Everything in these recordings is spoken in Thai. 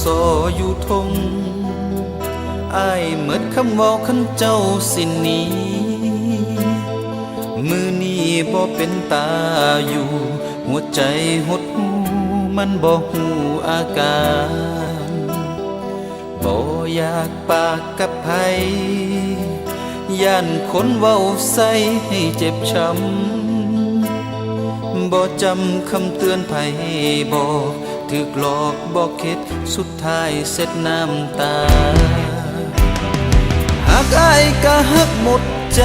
สออยู่ทงอายเหมือนคำเว่าคันเจ้าสินี้ มือนี้บ่เป็นตาอยู่ หัวใจหดหูมันบ่หูอาการบ่อยากปากกับไผย่านคนเว้าใส่ให้เจ็บช้ำบ่จำคำเตือนไผบอก ถึกหลอกบอกคิดสุดท้ายเสร็จน้ำตา หากอายก็หักหมดใจ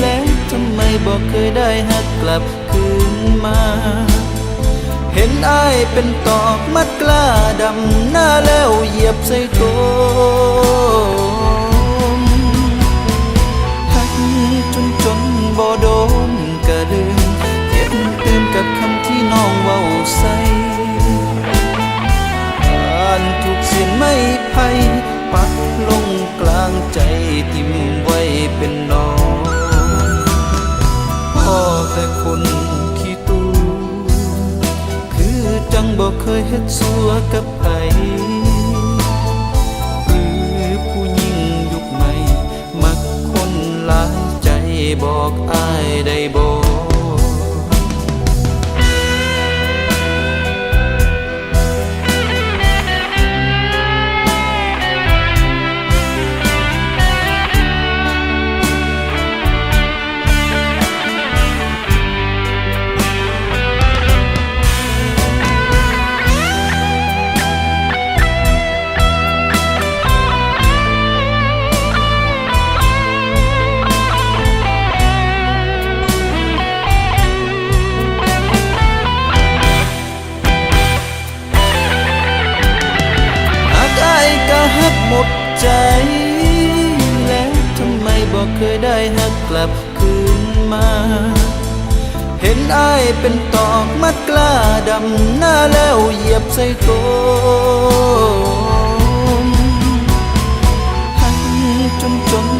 แล้วทำไมบอกเคยได้หักกลับคืนมา เห็นอายเป็นตอกมัดกล้าดำหน้าแล้วเหยียบใส่โก ทิมไว้เป็นน้องพ่อแต่คนขี้ตูคือจังบอกเคยเฮ็ดสัวกับไผคือผู้หญิงยุคใหม่ มักคนหลายใจบอกอายได้บอก แล้วทำไมบอกเคยได้หักกลับคืนมา เห็นอายเป็นตอกมัดกล้าดำหน้าแล้วเหยียบใส่โกมหันจนจน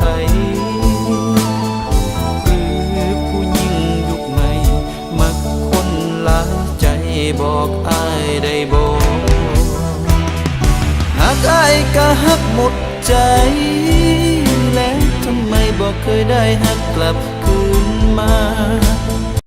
ไผหรือผู้หญิงยุคใหม่ มักคนลาใจบอกอายได้บอกหากอายก็หักหมดใจ แล้วทำไมบอกเคยได้หักกลับคืนมา